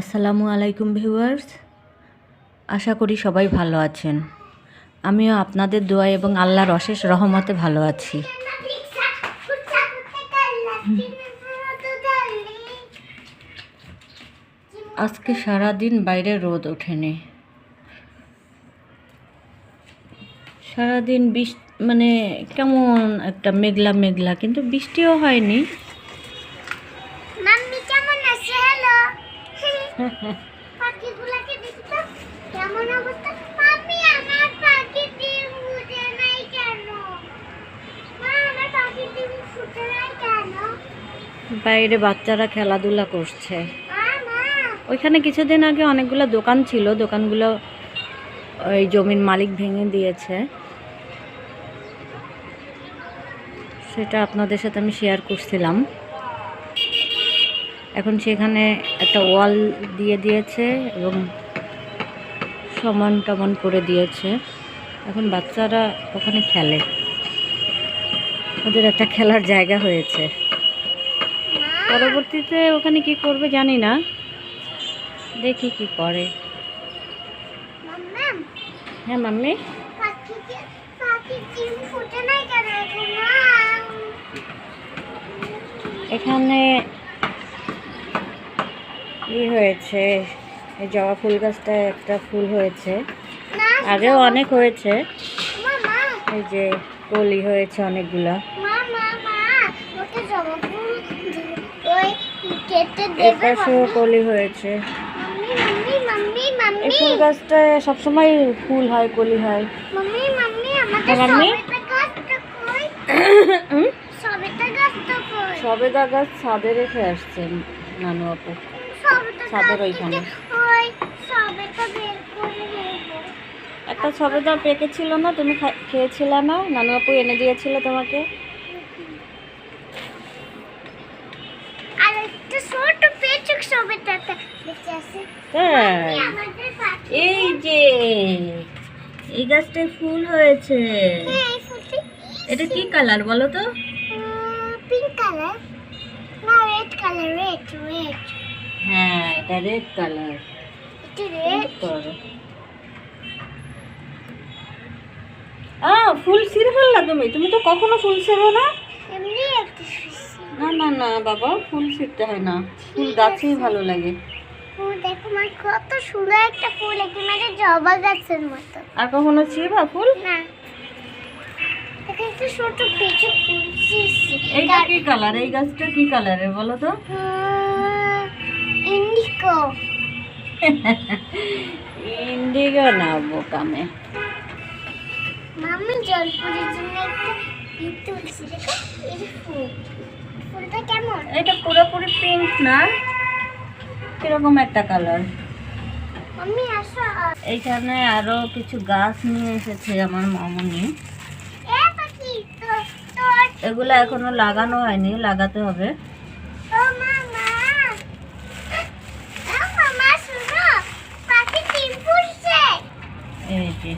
আসসালামু আলাইকুম ভিউয়ার্স। আশা করি সবাই ভালো আছেন। আমিও আপনাদের দোয়া এবং আল্লাহর অশেষ রহমতে ভালো আছি। আজকে সারা দিন বাইরে রোদ ওঠেনি। সারাদিন বৃষ্টি মানে কেমন একটা মেঘলা মেঘলা কিন্তু বৃষ্টিও হয়নি মাম্মি কেমন আছে হ্যালো পাখিগুলোকে দেখি তো কেমন অবস্থা মাম্মি আমার পাখি ডিম ফুটে নাই কেন মা আমার পাখি ডিম ফুটে নাই কেন বাইরে বাচ্চারা খেলাধুলা করছে। ওইখানে কিছুদিন আগে অনেকগুলো দোকান ছিল, দোকানগুলো ওই জমির মালিক ভেঙে দিয়েছে। সেটা আপনাদের সাথে আমি শেয়ার করছিলাম। এখন সেখানে একটা ওয়াল দিয়ে দিয়েছে এবং সমান টমান করে দিয়েছে। এখন বাচ্চারা ওখানে খেলে। ওদের একটা খেলার জায়গা হয়েছে। পরবর্তীতে ওখানে কি করবে জানি না। দেখি কি করে। হ্যাঁ মাম্মি? এখন কি হয়েছে এই জবা ফুল গাছটায় একটা ফুল হয়েছে। আগেও অনেক হয়েছে। এই যে কলি হয়েছে অনেকগুলা। কলি হয়েছে। এই ফুল গাছটায় সবসময় ফুল হয় কলি হয়। মাম্মি হ্যাঁ? সবেদা গাছ ছাদে রেখে আসছেন নানু আপু। ছাদের ওইখানে। একটা সবেদা পেকেছিল না তুমি খেয়েছিলে না? নানু আপু এনে দিয়েছিল তোমাকে? এই যে এই গাছটায় ফুল হয়েছে। হ্যাঁ এটা কি কালার বলো তো? পিঙ্ক কালার না রেড কালার রেড রেড হ্যাঁ এটা রেড কালার এটা রেড আ ফুল ছিঁড়ে ফেললা তুমি? তুমি তো কখনো ফুল ছেড়ো না? না না না বাবা ফুল ছিঁড়তে হয় না। ফুল গাছেই ভালো লাগে। ও দেখো মা কত সুন্দর একটা ফুল একেবারে জবা গাছের মতো। আর কখনো ছিঁড়বা ফুল? না। এখানে একটা ছোট পেঁচু ফুল ছিঁড়ছি এইটা কি কালার এই গাছটা কি বলো তো? ইন্ডিকো ইন্ডিগো না বোকামে মাম্মি জলপুরের জন্য একটা দেখো ফুল। এটা পুরোপুরি পিঙ্ক না। কীরকম একটা কালার এইখানে আরও কিছু গাছ নিয়ে এসেছে আমার মামুনি। এগুলো এখনও লাগানো হয়নি লাগাতে হবে। এই যে।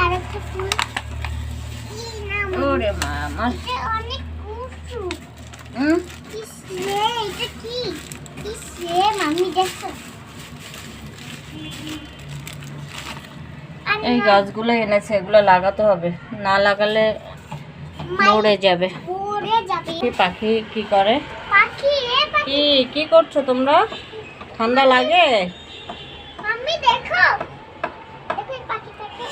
আরেকটা ফুল। ওরে মামা। অনেক উঁচু। হুম? কিসে এটা কি? কিসে মাম্মি দেখো। এই গাছগুলো এনেছে এগুলো লাগাতে হবে। না লাগালে মরে যাবে। পাখি কি করে? পাখি। কি কি করছ তোমরা? ঠান্ডা লাগে মাম্মি দেখো দেখো এই পাখিটাকে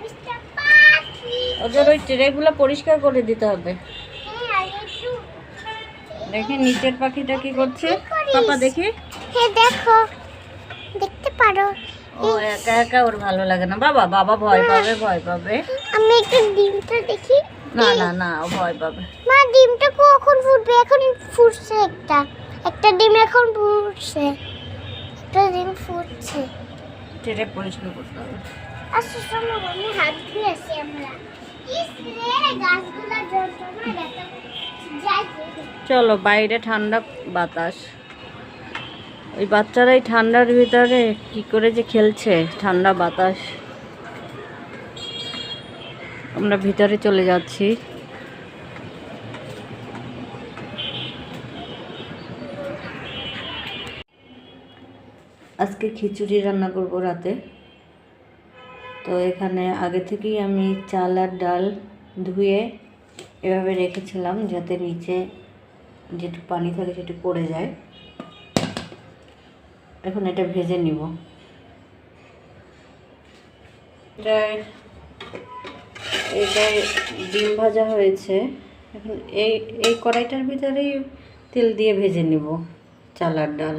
মিস্টার পাখি ওদের ওই ট্রেগুলো পরিষ্কার করে দিতে হবে। দেখি নিচের পাখিটা কি করছে। পাপা দেখি। হ্যাঁ দেখো। দেখতে পারো। ও একা একা ওর ভালো লাগে না। বাবা বাবা ভয় পাবে ভয় পাবে। আমি একটু ডিমটা দেখি। না না না ও ভয় পাবে। মা ডিমটা কখন ফুটবে? এখন ফুটছে একটা। একটা ডিম এখন ফুটছে। একটা ডিম ফুটছে। ট্রে পরিষ্কার করতে হবে। শোনো আমি হাত ধুয়ে আসি আমরা। চলো, বাইরে ঠান্ডা বাতাস। ওই বাচ্চারাই ঠান্ডার ভিতরে কি করে যে খেলছে, ঠান্ডা বাতাস। আমরা ভিতরে চলে যাচ্ছি। আজকে খিচুড়ি রান্না করব রাতে। তো এখানে আগে থেকেই আমি চাল আর ডাল ধুয়ে এভাবে রেখেছিলাম যাতে নিচে যেটু পানি থাকে সেটু পড়ে যায়। এখন এটা ভেজে নিব। এটায় ডিম ভাজা হয়েছে। এখন এই এই কড়াইটার ভিতরেই তেল দিয়ে ভেজে নিব চালার ডাল।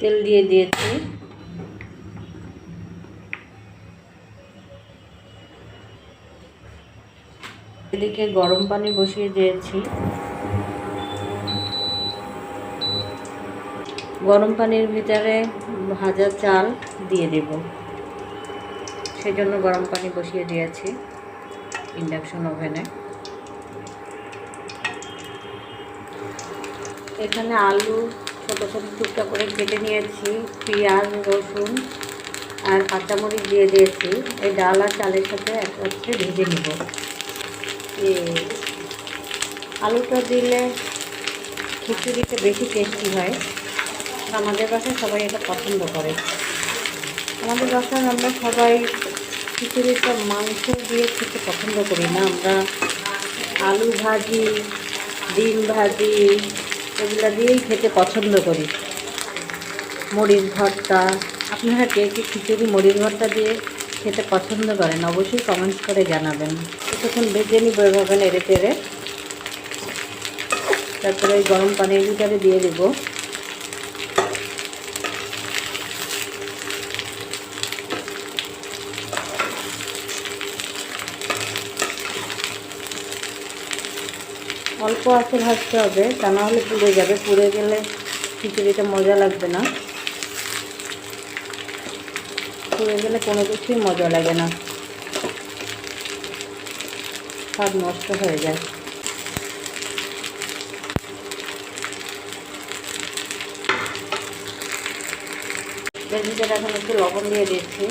তেল দিয়ে দিয়েছি। এদিকে গরম পানি বসিয়ে দিয়েছি। গরম পানির ভিতরে ভাজা চাল দিয়ে দেব। সেই জন্য গরম পানি বসিয়ে দিয়েছি ইন্ডাকশন ওভেনে। এখানে আলু ছোটো ছোটো টুকটা করে কেটে নিয়েছি, পেঁয়াজ, রসুন আর কাঁচামরিচ দিয়ে দিয়েছি। এই ডাল আর চালের সাথে একসাথে ভেজে নেব। আলুটা দিলে খিচুড়িটা বেশি টেস্টি হয়। আমাদের বাসায় সবাই এটা পছন্দ করে। আমাদের বাসায় আমরা সবাই খিচুড়িটা মাংস দিয়ে খেতে পছন্দ করি না। আমরা আলু ভাজি, ডিম ভাজি এগুলো দিয়েই খেতে পছন্দ করি। মরিচ ভর্তা। আপনারা কে কে খিচুড়ি মরিচ ভর্তা দিয়ে খেতে পছন্দ করেন অবশ্যই কমেন্টস করে জানাবেন। কিছুক্ষণ ভেজে নিব এভাবে এড়ে তেড়ে তারপরে ওই গরম পানির ভিতরে দিয়ে দেবো। অল্প আছে ভাজতে হবে, তা না হলে পুড়ে যাবে। পুড়ে গেলে খিচুড়িটা মজা লাগবে না। পুড়ে গেলে কোনো কিছুই মজা লাগে না। স্বাদ নষ্ট হয়ে যায়। ভিতরে এখন একটু লবণ দিয়ে দিচ্ছি।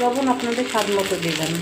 লবণ আপনাদের স্বাদ মতো দেবেন।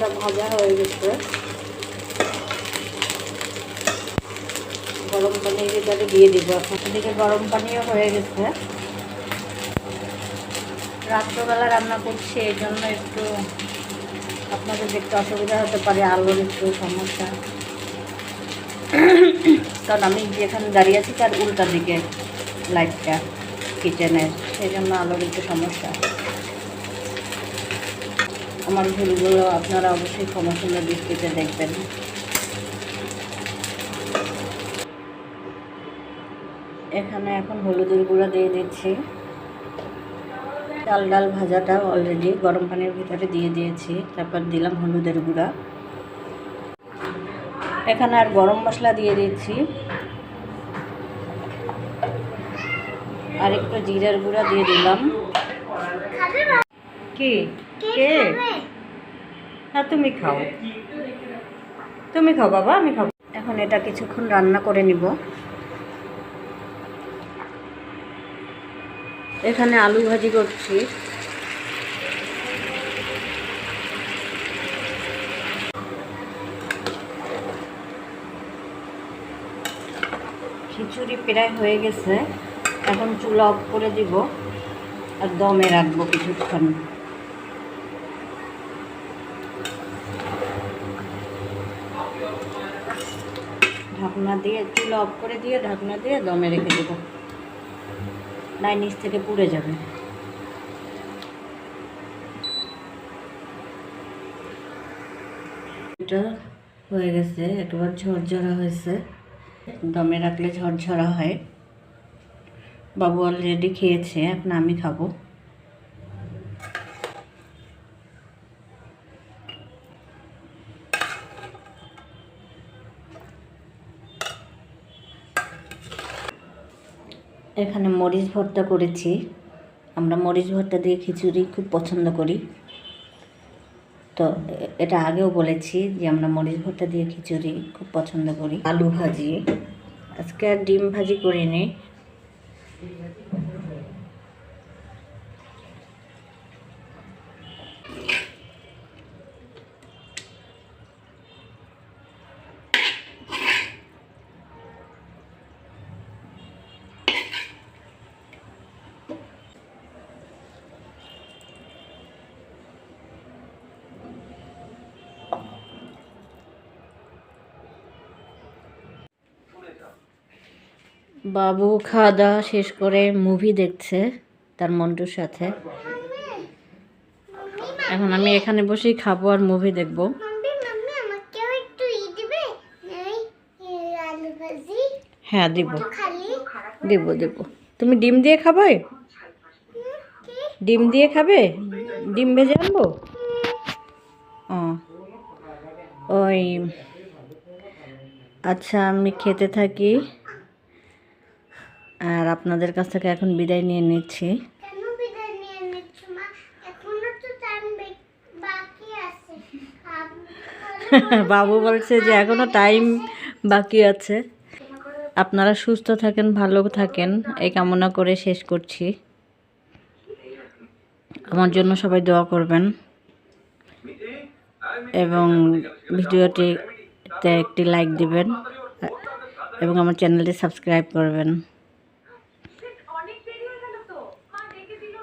এটা ভাজা হয়ে গেছে। গরম পানি এটাকে দিয়ে দিব। এখন গরম পানিও হয়ে গেছে। রাত্রবেলা রান্না করছি, এই জন্য একটু আপনাদের দেখতে অসুবিধা হতে পারে, আলোর একটু সমস্যা। কারণ আমি যেখানে দাঁড়িয়ে আছি তার উল্টা দিকে লাইটটা কিচেনের সেই জন্য আলোর একটু সমস্যা। আমার ভুলগুলো আপনারা অবশ্যই ক্ষমা সুন্দর দৃষ্টিতে দেখবেন। এখানে এখন হলুদের গুঁড়া দিয়ে দিচ্ছি। চাল ডাল ভাজাটা অলরেডি গরম পানির ভিতরে দিয়ে দিয়েছি তারপর দিলাম হলুদের গুঁড়া। এখানে আর গরম মশলা দিয়ে দিচ্ছি। আর একটু জিরার গুঁড়া দিয়ে দিলাম। কি? কে? খাবে? হ্যাঁ তুমি খাও। তুমি খাও বাবা আমি খাব। এখন এটা কিছুক্ষণ রান্না করে নিব। এখানে আলু ভাজি করছি। খিচুড়ি প্রায় হয়ে গেছে। এখন চুলা অফ করে দিব। আর দমে রাখব কিছুক্ষণ। ঢাকনা দিয়ে, চুলা অফ করে দিয়ে ঢাকনা দিয়ে দমে রেখে দেবো। নাই নিচ থেকে পুড়ে যাবে। এটা হয়ে গেছে, একবার ঝরঝরা হয়েছে। দমে রাখলে ঝরঝরা হয়। বাবু অলরেডি খেয়েছে, এখন আমি খাব। এখানে মরিচ ভর্তা করেছি। আমরা মরিচ ভর্তা দিয়ে খিচুড়ি খুব পছন্দ করি। তো এটা আগেও বলেছি যে আমরা মরিচ ভর্তা দিয়ে খিচুড়ি খুব পছন্দ করি। আলু ভাজি। আজকে আর ডিম ভাজি করিনি। বাবু খাওয়া দাওয়া শেষ করে মুভি দেখছে তার মন্টুর সাথে। এখন আমি এখানে বসেই খাব আর মুভি দেখব। হ্যাঁ দিব। দেব দেব। তুমি ডিম দিয়ে খাবে? ডিম দিয়ে খাবে? ডিম ভেজে আনব? ও। ওই আচ্ছা আমি খেতে থাকি। আর আপনাদের কাছ থেকে এখন বিদায় নিয়ে নিচ্ছি। বাবু বলছে যে এখনও টাইম বাকি আছে। আপনারা সুস্থ থাকেন ভালো থাকেন। এই কামনা করে শেষ করছি। আমার জন্য সবাই দোয়া করবেন। এবং ভিডিওটিতে একটি লাইক দিবেন। এবং আমার চ্যানেলটি সাবস্ক্রাইব করবেন।